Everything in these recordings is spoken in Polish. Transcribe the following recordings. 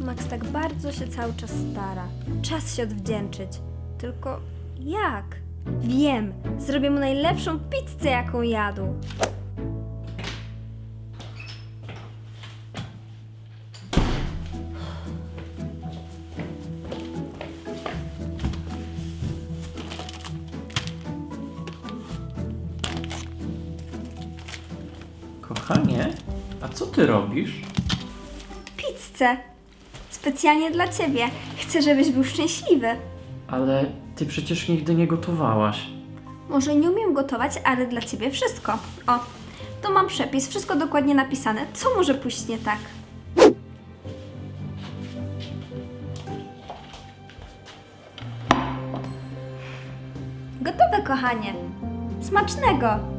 Max tak bardzo się cały czas stara. Czas się odwdzięczyć. Tylko jak? Wiem, zrobię mu najlepszą pizzę, jaką jadł. Kochanie, a co ty robisz? Pizzę. Specjalnie dla ciebie. Chcę, żebyś był szczęśliwy. Ale ty przecież nigdy nie gotowałaś. Może nie umiem gotować, ale dla ciebie wszystko. O, tu mam przepis, wszystko dokładnie napisane. Co może pójść nie tak? Gotowe, kochanie. Smacznego.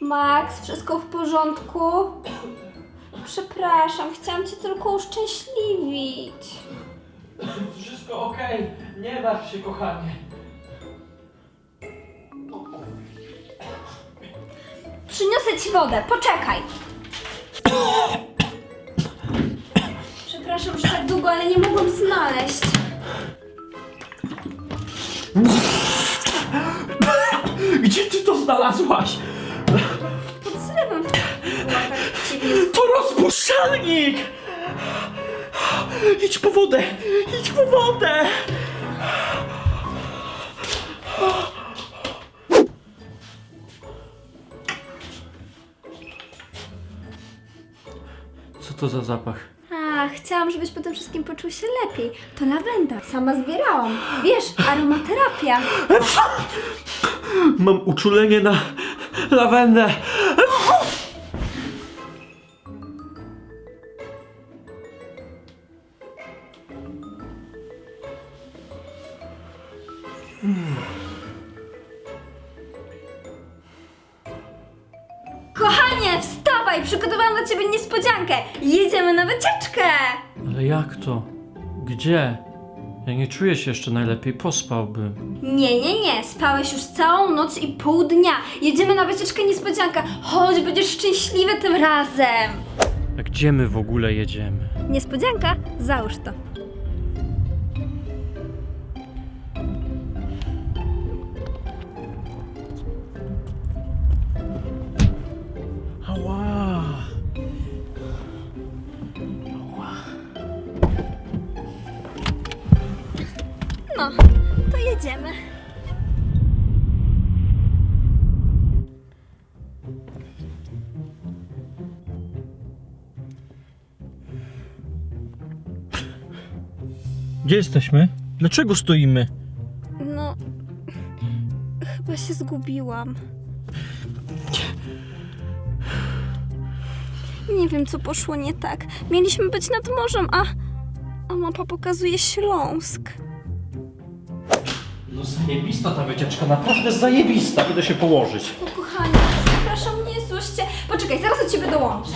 Max, wszystko w porządku? Przepraszam, chciałam cię tylko uszczęśliwić. Wszystko okej, nie martw się, kochanie. Przyniosę ci wodę, poczekaj. Przepraszam, że tak długo, ale nie mogłam znaleźć. Gdzie ty to znalazłaś? Pod zlewem w było ciebie jest. To rozpuszczalnik! Idź po wodę! Idź po wodę! Co to za zapach? Chciałam, żebyś po tym wszystkim poczuł się lepiej. To lawenda. Sama zbierałam. Wiesz, aromaterapia. Mam uczulenie na lawendę. Kochanie, wstawaj! Przygotowałam dla ciebie niespodziankę. Jedziemy na wycieczkę. Ale jak to? Gdzie? Ja nie czuję się jeszcze najlepiej, pospałbym. Nie, nie, nie. Spałeś już całą noc i pół dnia. Jedziemy na wycieczkę niespodzianka. Chodź, będziesz szczęśliwy tym razem. A gdzie my w ogóle jedziemy? Niespodzianka? Załóż to. No, to jedziemy. Gdzie jesteśmy? Dlaczego stoimy? No, chyba się zgubiłam. Nie wiem, co poszło nie tak. Mieliśmy być nad morzem, a, a mapa pokazuje Śląsk. No zajebista ta wycieczka, naprawdę zajebista. Idę się położyć. No kochanie, przepraszam, nie złoście. Poczekaj, zaraz do ciebie dołączę.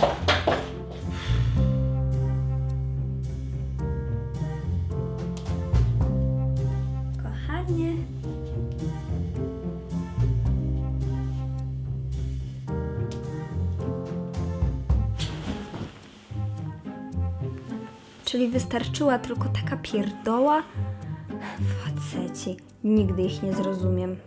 Kochanie. Czyli wystarczyła tylko taka pierdoła? Faceci, nigdy ich nie zrozumiem.